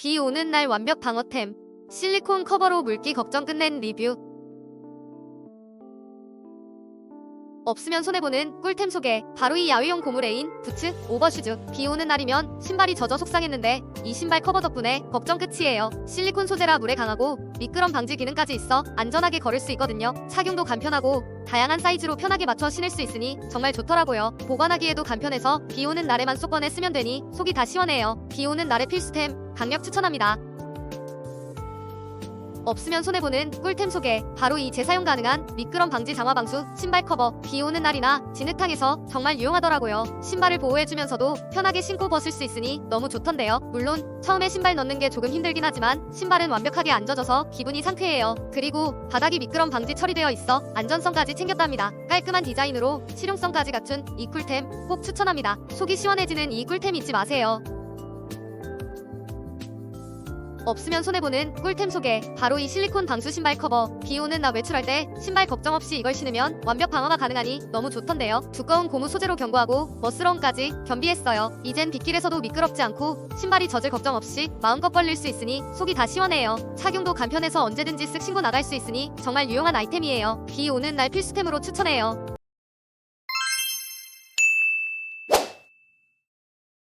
비 오는 날 완벽 방어템. 실리콘 커버로 물기 걱정 끝낸 리뷰. 없으면 손해보는 꿀템 소개. 바로 이 야외용 고무 레인, 부츠, 오버슈즈. 비 오는 날이면 신발이 젖어 속상했는데 이 신발 커버 덕분에 걱정 끝이에요. 실리콘 소재라 물에 강하고 미끄럼 방지 기능까지 있어 안전하게 걸을 수 있거든요. 착용도 간편하고 다양한 사이즈로 편하게 맞춰 신을 수 있으니 정말 좋더라고요. 보관하기에도 간편해서 비 오는 날에만 쏙 꺼내 쓰면 되니 속이 다 시원해요. 비 오는 날의 필수템 강력 추천합니다. 없으면 손해보는 꿀템 소개. 바로 이 재사용 가능한 미끄럼 방지 장화 방수 신발 커버. 비 오는 날이나 진흙탕에서 정말 유용하더라고요. 신발을 보호해주면서도 편하게 신고 벗을 수 있으니 너무 좋던데요. 물론 처음에 신발 넣는 게 조금 힘들긴 하지만 신발은 완벽하게 안 젖어서 기분이 상쾌해요. 그리고 바닥이 미끄럼 방지 처리되어 있어 안전성까지 챙겼답니다. 깔끔한 디자인으로 실용성까지 갖춘 이 꿀템 꼭 추천합니다. 속이 시원해지는 이 꿀템 잊지 마세요. 없으면 손해보는 꿀템 소개. 바로 이 실리콘 방수 신발 커버. 비 오는 날 외출할 때 신발 걱정 없이 이걸 신으면 완벽 방어가 가능하니 너무 좋던데요. 두꺼운 고무 소재로 견고하고 멋스러움까지 겸비했어요. 이젠 빗길에서도 미끄럽지 않고 신발이 젖을 걱정 없이 마음껏 벌릴 수 있으니 속이 다 시원해요. 착용도 간편해서 언제든지 쓱 신고 나갈 수 있으니 정말 유용한 아이템이에요. 비 오는 날 필수템으로 추천해요.